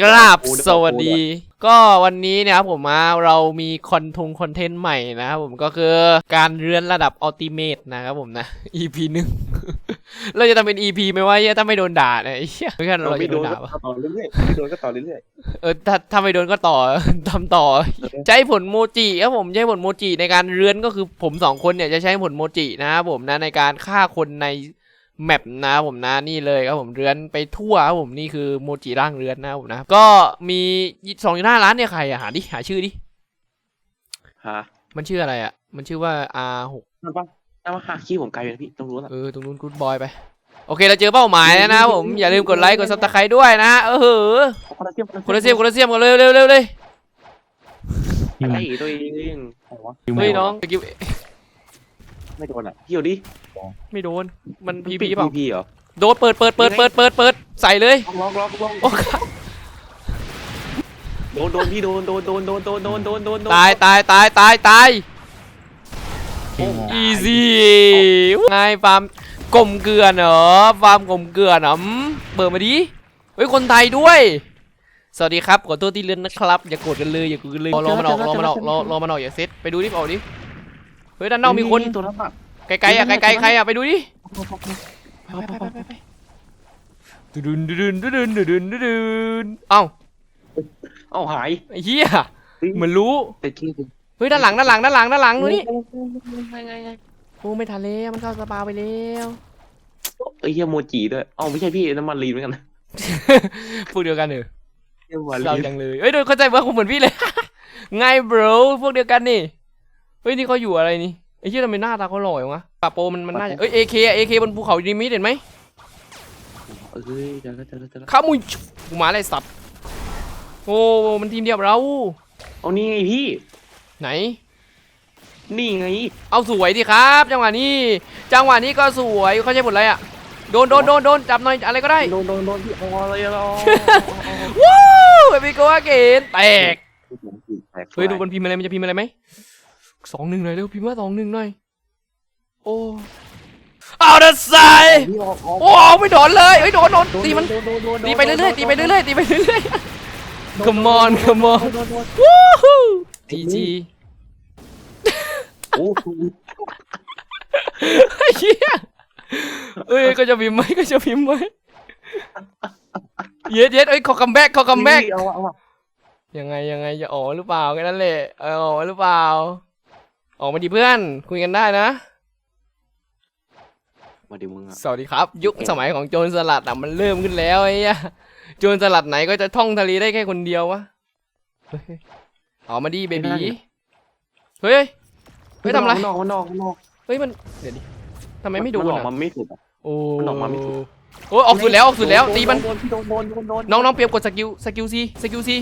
กราบสวัสดี ก็วันนี้เนะครับผมมาเรามีคอนทงคอนเทนต์ใหม่นะครับผมก็คือการเลื่อนระดับอัลติเมทนะครับผมนะ EP หนึ่งเราจะทำเป็น EP ไหมว่าถ้าไม่โดนด่าเนี่ยไอ้เหี้ยไม่งั้นเราเราไม่จะโดโดนนด่าก็ปะต่อเรื่อยๆไม่โดนก็ต่อเรื่อยเออถ้าถ้าไม่โดนก็ต่อทำต่อ ใช้ผลโมจิครับผมใช้ผลโมจิในการเรือนก็คือผมสองคนเนี่ยจะใช้ผลโมจินะครับผมนะในการฆ่าคนใน แมปนะครับผมนะนี่เลยครับผมเรือนไปทั่วครับผมนี่คือโมจิร่างเรือนนะครับผมนะ ก็มีสองจุดห้าล้านเนี่ยใครอะหาดิหาชื่อดิๆฮะมันชื่ออะไรอะมันชื่อว่า R หกนั่นปะนั่นปะฮะขี้ผมไกลไปนะพี่ต้องรู้แล้วเออตรงนู้นกูดบอยไป โอเคเราเจอเป้าหมายแล้วนะครับผมอย่าลืมกดไลค์กดซับสไครต์ด้วยนะฮะเออเหอะคนละเสียมคนละเสียมคนละเสียมกันเร็วเร็วเร็วเลยไอ้ตัวเองอะไรวะเฮ้ยน้องสกิล ไม่โดนอะพี่เอาดิไม่โดน มันพีพีเปล่าพีเหรอ โดนเปิดเปิดเปิดเปิดเปิดเปิดใส่เลยล็อกล็อกล็อกโอ้ครับโดนโดนพี่โดนโดนโดนโดนโดนโดนโดนโดนโดนตายตายตายตายตายโอ้อีซี่ไงฟาร์มกลมเกลือนเหรอฟาร์มกลมเกลือนเหรออืมเปิดมาดิเฮ้ยคนไทยด้วย สวัสดีครับขอโทษที่เลื่อนนะครับ อย่าโกรธกันเลยอย่าโกรธกันเลยรอรอมันออกรอมันออกรอรอมันออกอย่าเซตไปดูดิไปออกดิ เฮ้ยด้านนอกมีคนตัวนั้นอะไกลๆอะไกลๆใครอะไปดูดิไปไปไปไปไปดุนดุนดุนดุนดุนดุนดุนเอ้าเอ้าหายไอ้เหี้ยเหมือนรู้แต่ขี้เฮ้ยด้านหลังด้านหลังด้านหลังด้านหลังดูนี่ไงไงไงโอ้ไม่ทันแล้วมันเข้าสปาไปแล้วเอ้ยเฮียโมจิด้วยเอ้าไม่ใช่พี่น้ำมันลีนเหมือนกันพวกเดียวกันเหรอเฮียมันเราลีนจังเลยเอ้ยโดยเข้าใจว่าผมเหมือนพี่เลยไง bro พวกเดียวกันนี่ เฮ้ยนี่เขาอยู่อะไรนี่ไอ้เหี้ยทำไมหน้าตาเขาหล่ออย่างวะปาโปมันมันน่าจะเอ้ย AK อะ AK บนภูเขาดีมิดเห็นไหมเอ้ยเจอแล้วเจอแล้วเจอแล้วข้ามุยกูมาเลยสัตว์โอ้มันทีมเดียวกับเรา เอานี่ไงพี่ ไหน นี่ไงเอาสวยดิครับ จังหวะนี้ จังหวะนี้ก็สวยเขาใช้ผลอะไรอะโดนโดนโดนโดนจับหน่อยอะไรก็ได้โดนโดนโดนพี่เอาอะไรอะวู้เอพิโกอาเกนแตกเฮ้ยดูมันพิมพ์อะไรมันจะพิมพ์อะไรไหม สองหนึ่งหน่อยเร็วพิมพ์ว่าสองหนึ่งหน่อย โอ้เอาดัสไซโอ้ไม่โดนเลยเฮ้ยโดนโดนตีมันตีไปเรื่อยๆตีไปเรื่อยๆตีไปเรื่อยๆ come on come on วู้ฮู้จีจีโอ้โหเฮียเอ้ยก็จะพิมพ์ไหมก็จะพิมพ์ไหมเย็ดเย็ดเอ้ยขอคัมแบ็กขอคัมแบ็กเอาอะเอาอะยังไงยังไงจะออกหรือเปล่าแค่นั้นแหละเออออกหรือเปล่า ออกมาดิเพื่อน คุยกันได้นะ มาดิมึงอะสวัสดีครับ ยุคสมัยของโจรสลัดอะมันเริ่มขึ้นแล้วไอ้เหี้ยโจรสลัดไหนก็จะท่องทะเลได้แค่คนเดียววะเฮ้ยเอามาดิเบบีเฮ้ยเฮ้ยทำอะไรมันออกมันออกมันออกเฮ้ยมันเดี๋ยวดิทำไมไม่โดนออกอะมาไม่สุดอะ โอ้มันออกมาไม่ถูก โอ้ยออกสุดแล้วออกสุดแล้วตีมัน โดนพี่โดนโดนโดนโดนน้องน้องเปรียบกดสกิลสกิลซีสกิลซี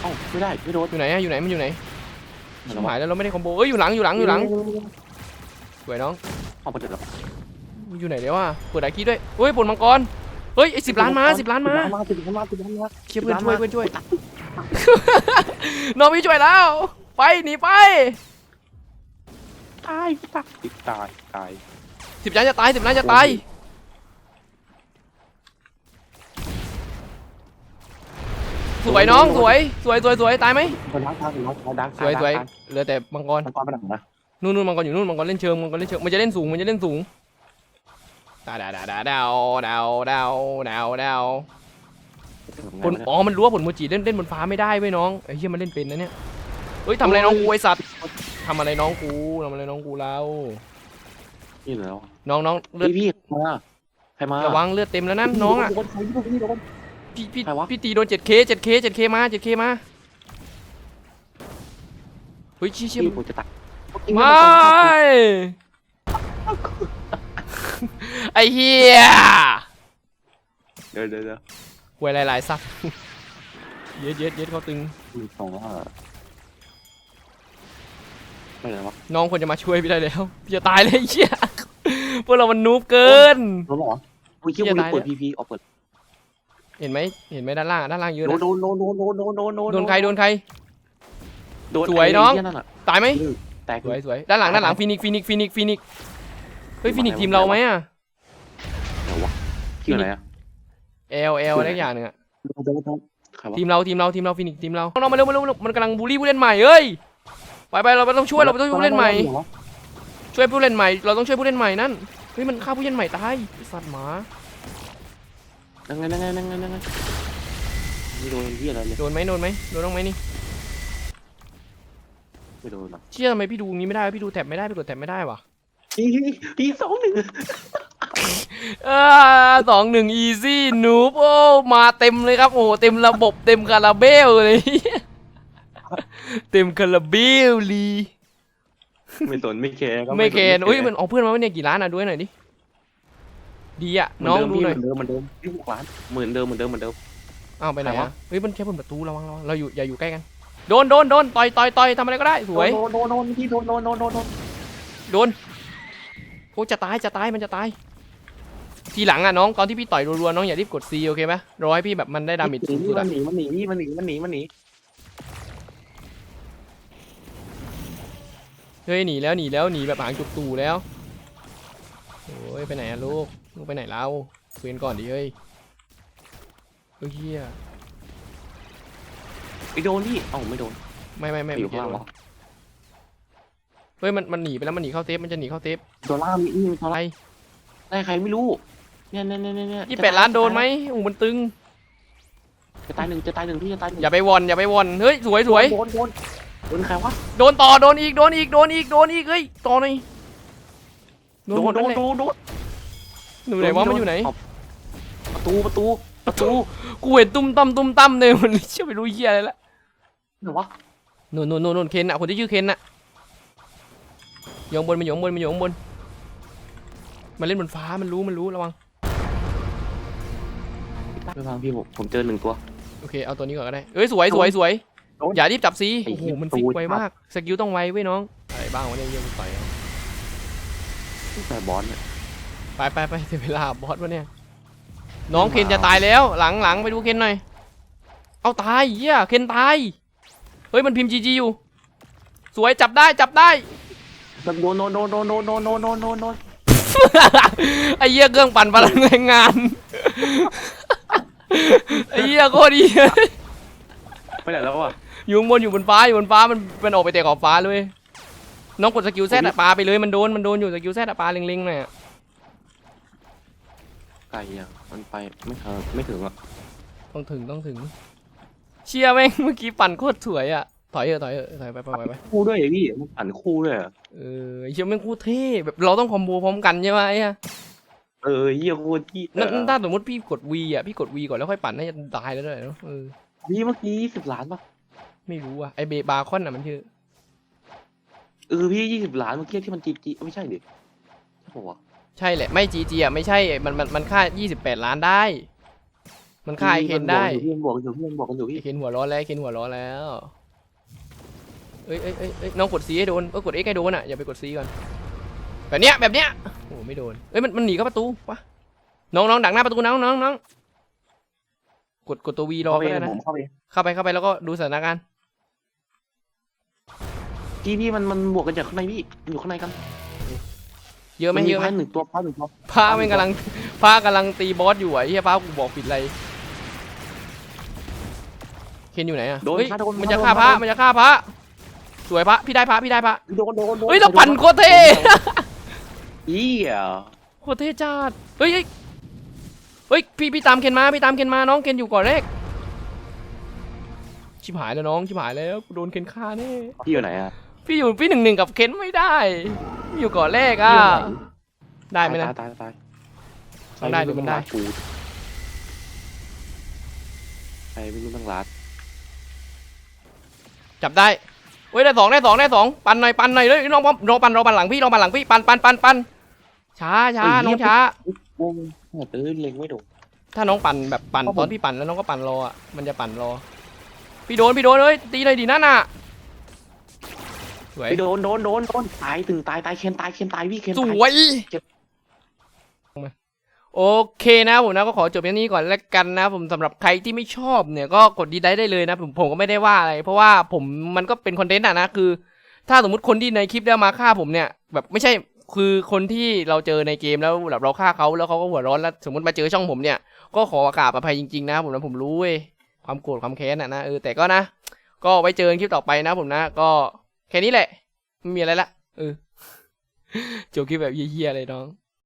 เอ้าไม่ได้ไม่โดนอยู่ไหนอะอยู่ไหนมันอยู่ไหนมัน ชิบหายแล้วเราไม่ได้คอมโบเอ้ยอยู่หลังอยู่หลังอยู่หลังสวยน้องเอาไปเถอะอยู่ไหนเดี๋ยววะเปิดไอคีด้วยเฮ้ยปลดมังกรเฮ้ยไอสิบล้านมาสิบล้านมาสิบล้านมาสิบล้านมาเชียร์เพื่อนช่วยเพื่อนช่วยน้องพี่ช่วยแล้ว ไปหนีไปตายตายตายตายสิบล้านจะตายสิบล้านจะตาย สวยน้องสวยสวยสวยสวยตายไหมมันดังทางมันดังสวยสวยเหลือแต่มังกรมันตอนมันดังนะนู่นนู่นมังกรอยู่นู่นมังกรเล่นเชิงมังกรเล่นเชิงมันจะเล่นสูงมันจะเล่นสูงดาวดาวดาวดาวดาวดาวดาวดาวดาวผลอ๋อมันรู้ว่าผลโมจิเล่นเล่นบนฟ้าไม่ได้เว้ยน้องไอ้เหี้ยมันเล่นเป็นนะเนี่ยเฮ้ยทำอะไรน้องกูไอสัตว์ทำอะไรน้องกูทำอะไรน้องกูแล้วนี่แล้วน้องน้องเลือดพี่พี่มาใครมาระวังเลือดเต็มแล้วนั่นน้องอะ โดนใครโดนพี่โดนพี่พี่ใครวะ พี่ตีโดน 7k 7k 7k มา 7k มาเฮ้ยเชี่ยเชี่ยพี่ผมจะตัดไม่ ไอ้เหี้ยเดี๋ยวเดี๋ยวเดี๋ยวหวยหลายๆสักเย็ดเย็ดเย็ดเขาตึง มีสองว่าไม่ไหนวะน้องควรจะมาช่วยพี่ได้แล้วพี่จะตายเลยไอ้เหี้ยพวกเรามันนูบเกินโดนหรออุ้ยคิดว่าเปิดพีพีออกเปิด เห็นไหมเห็นไหมด้านล่างอะด้านล่างเยอะโดนนะโดนโดนโดนโดนโดนโดนโดนโดนใครโดนใคร โดนสวยน้อง ไเหี้นั่นน่ะตายไหมแตกสวยสวยด้านหลังด้านหลังฟินิกฟินิกฟินิกฟินิกเฮ้ยฟินิกทีมเราไหมอะ เดี๋ยววะชื่ออะไรอะ เอลเอลอะไรอย่างหนึ่งอะโดนโดนใครวะ ทีมเราทีมเราทีมเราฟินิกทีมเราน้องๆมาเร็วมาเร็วมาเร็วมันกำลังบูลลี่ผู้เล่นใหม่เอ้ยไปไปเราต้องช่วยเราต้องช่วยผู้เล่นใหม่ ช่วยผู้เล่นใหม่เราต้องช่วยผู้เล่นใหม่นั่นเฮ้ยมันฆ่าผู้เล่นใหม่ตายไอ้สัตว์หมา นั่งไงนั่งไงนั่งไงนั่งไงไม่โดนที่อะไรเลยโดนไหมโดนไหมโดนต้องไหมนี่ไม่โดนหรอกเชี่ยทำไมพี่ดูงี้ไม่ได้วะพี่ดูแท็บไม่ได้พี่กดแท็บไม่ได้วะพี่พี่สองหนึ่งเออสองหนึ่งอีซี่นูบโอ้มาเต็มเลยครับโอ้โหเต็มระบบเต็มคาราเบลเลย เต็มคาราเบลลีไม่สนไม่แคร์ก็ไม่เกณฑ์สอุ้ยมันเอาเพื่อนมาไว้เนี่ยกี่ล้านอะด้วยหน่อยดิ ดีอะเหมืน้องเดิมดูพี่หน่อยเหมือนเดิมเหมือนเดิมพี่หกล้านเหมือนเดิมเหมือนเดิมเหมือนเดิม อ้าวไปไหนใครอะวะเฮ้ยมันแค่บนประตูระวังระวังเราอยู่อย่าอยู่ใกล้กันโดนโดนโดนต่อยต่อยต่อยทำอะไรก็ได้สวยโดนโดนโดนพี่โดนโดนโดนโดนโดนโดนโอ้จะตายจะตายมันจะตาย ทีหลังอะน้องตอนที่พี่ต่อยรัวๆน้องอย่ารีบกด C โอเคไหมรอให้พี่แบบมันได้ดาเมจสูงสุดมัอะนหนีมันหนีพี่มันหนีมันหนีมันหนีเฮ้ยหนีแล้วหนีแล้วหนีแบบหางจุกตูแล้วโอ้ยไปไหนอะลูก ลูกไปไหนแล้วคุยกันก่อนดิเฮ้ยเฮ้ยเฮียไปโดนพี่เอ้าไม่โดนไม่ไม่ไม่อยู่ไม่ข้างโดล่างนวะเฮ้ยมันมันหนีไปแล้วมันหนีเข้าเซฟมันจะหนีเข้าเซฟตัวล่างมีนี่มีตัวอะไรล่างได้ใครไม่รู้เนี่ยเนี่ยเนี่ยเนี่ยยี่แปดล้านโดนไหมโอ้มันตึงจะตายหนึ่งจะตายหนึ่งพี่จะตายหนึ่งอย่าไปวอนอย่าไปวอนเฮ้ยสวยสวยโดนโดนโดนใครวะโดนต่อโดนอีกโดนอีกโดนอีกโดนอีกเฮ้ยต่อหน่อยโดโดนหมนดโดนั่นนแหละโดนโดน หนูไหนวะมันอยู่ไหน ประตูประตูประตูกูเห็นตุ้มตั้มตุ้มตั้มเลยมันเชื่อไปรู้เหี้ยอะไรละไหนวะนู่นนู่นนู่นนู่นเคนอะคนที่ชื่อเคนอะอยู่ข้างบนมันอยู่ข้างบนมันอยู่ข้างบน มันเล่นบนฟ้ามันรู้มันรู้ระวังไม่ฟังพี่ผมผมเจอหนึ่งตัว โอเคเอาตัวนี้ก่อนก็ได้ เอ้ยสวยสวยสวยโดนอย่ารีบจับซีไอ้โอ้โหเหี้ยมันฟิกตูด ไวมากสกิลต้องไวเว้ยน้องอะไรบ้างวะเนี่ยเยี่ยมไปเอาแต่บอสเนี่ย ไปไปไปเสียเวลาบอสวะเนี่ย น้องเคนจะตายแล้ว หลังหลังไปดูเคนหน่อย เอาตายเหี้ยเคนตาย เฮ้ยมันพิมพ์จีจีอยู่ สวยจับได้จับได้โดนโดนโดนโดนโดนโดนโดนโดนโดนโดนโดนไอ้เหี้ยเครื่องปั่นพลังแรงงาน ไอ้เหี้ยโคตรดีไปไหนแล้ววะอยู่ข้างบนอยู่บนฟ้าอยู่บนฟ้ามันมันออกไปแต่ขอบฟ้าเลย น้องกดสกิลแซดอะปาไปเลยมันโดนมันโดนอยู่สกิลแซดอะปาเล็งๆหน่อยอะ ไก่อะมันไปไม่ถึงไม่ถึงอะต้องถึงต้องถึง เชียแม่งเมื่อกี้ปั่นโคตรสวยอะถอยเถอะถอยเถอะถอยไปไปไปไปคู่ด้วยเหรอพี่มันปั่นคู่ด้วยเหรอเออไอ้เชียแม่งโคตรเท่แบบเราต้องคอมโบพร้อมกันใช่ไหมไอ้เหี้ยเออเยี่ยโคตรที่นั่นถ้าสมมติพี่กด V อะพี่กด V ก่อนแล้วค่อยปั่นน่าจะตายแล้วด้วยเนอะเออพี่เมื่อกี้สิบล้านป่ะไม่รู้อะไอเบบาคอนอะมันชื่อเออพี่ยี่สิบล้านเมื่อกี้ที่มันจีจีไม่ใช่ดิใช่ปะวะ ใช่แหละ ไม่จีจีอะไม่ใช่มันมันมันค่า 28 ล้านได้ มันค่าไอเคนได้พี่มันบอกกันอยู่พี่มันบอกกันอยู่ไอพี่เคนหัวร้อนแล้วไอเคนหัวร้อนแล้วเอ้ยเอ้ยเอ้ยเอ้ยน้องกดซีให้โดนเออกด X ให้โดนอะอย่าไปกดซีก่อนแบบเนี้ยแบบเนี้ยโอ้ไม่โดนเอ้ยมันมันหนีเข้าประตูวะน้องน้องดักหน้าประตูน้องน้องน้องกดกดตัว V รอเข้าไปก็ได้นะผมเข้าไปเข้าไปเข้าไปแล้วก็ดูสถานการณ์พี่พี่มันมันบวกกันจากข้างในพี่มันอยู่ข้างในกัน เยอะไหมเยอะไหมพาหนึ่งตัวพาหนึ่งตัวพามันกำลังพากำลังตีบอสอยู่อะไอ้เหี้ยพากูบอกผิดอะไรเคนอยู่ไหนอะโดนเฮ้ยพาโดนมันจะฆ่าพระมันจะฆ่าพระสวยพระพี่ได้พระพี่ได้พระโดนโดนโดนเฮ้ยเราปั่นโคตรเท่อีอะโคตรเท่จัดเฮ้ยเฮ้ยเฮ้ยพี่พี่ตามเคนมาพี่ตามเคนมาน้องเคนอยู่ก่อนแรกชิบหายแล้วน้องชิบหายแล้วกูโดนเคนฆ่าแน่พี่อยู่ไหนอะ พี่อยู่พี่หนึ่งหนึ่งกับเคนไม่ได้พี่อยู่ก่อนแรกอะ ได้ไหมนะ ตายตายต้องได้หรือมันได้กูใครไม่รู้ตั้งรัดจับได้เฮ้ยได้สองได้สองได้สองปันหน่อยปันหน่อยเลยน้องป้อมรอปันรอปันหลังพี่รอปันหลังพี่ปันปันปันปันช้าช้าน้องช้าวงเออเล็งไม่โดนถ้าน้องปั่นแบบปั่นครับผมตอนพี่ปั่นแล้วน้องก็ปั่นรออะมันจะปั่นรอ พี่โดนพี่โดนเอ้ยตีเลยดินั่นน่ะส วย ไปโดนโดนโดนโดนตายถึงตายตายเคนตายเคนตายวิเคนสตาย วยโอเคนะผมนะก็ขอจบแค่นี้ก่อนแล้วกันนะ ผมสำหรับใครที่ไม่ชอบเนี่ยก็กดดีได้ได้เลยนะ ผมผมก็ไม่ได้ว่าอะไร เพราะว่าผมมันก็เป็นคอนเทนต์อะนะคือ ถ้าสมมติคนที่ในคลิปแล้มาฆ่าผมเนี่ย แบบไม่ใช่คือคนที่เราเจอในเกมแล้วแบบเราฆ่าเขาแล้วเขาก็หัวร้อนแล้ว สมมติมาเจอช่องผมเนี่ย ก็ขอกราบอภัยจริงๆนะผมนะผมรู้เว้ยความโกรธความแค้นอะนะเออแต่ก็นะ ก็ไว้เจอกันคลิปต่อไปนะผมนะก็ แค่นี้แหละมีอะไรละเออจบคลิปแบบเยี่ยๆเลยน้อง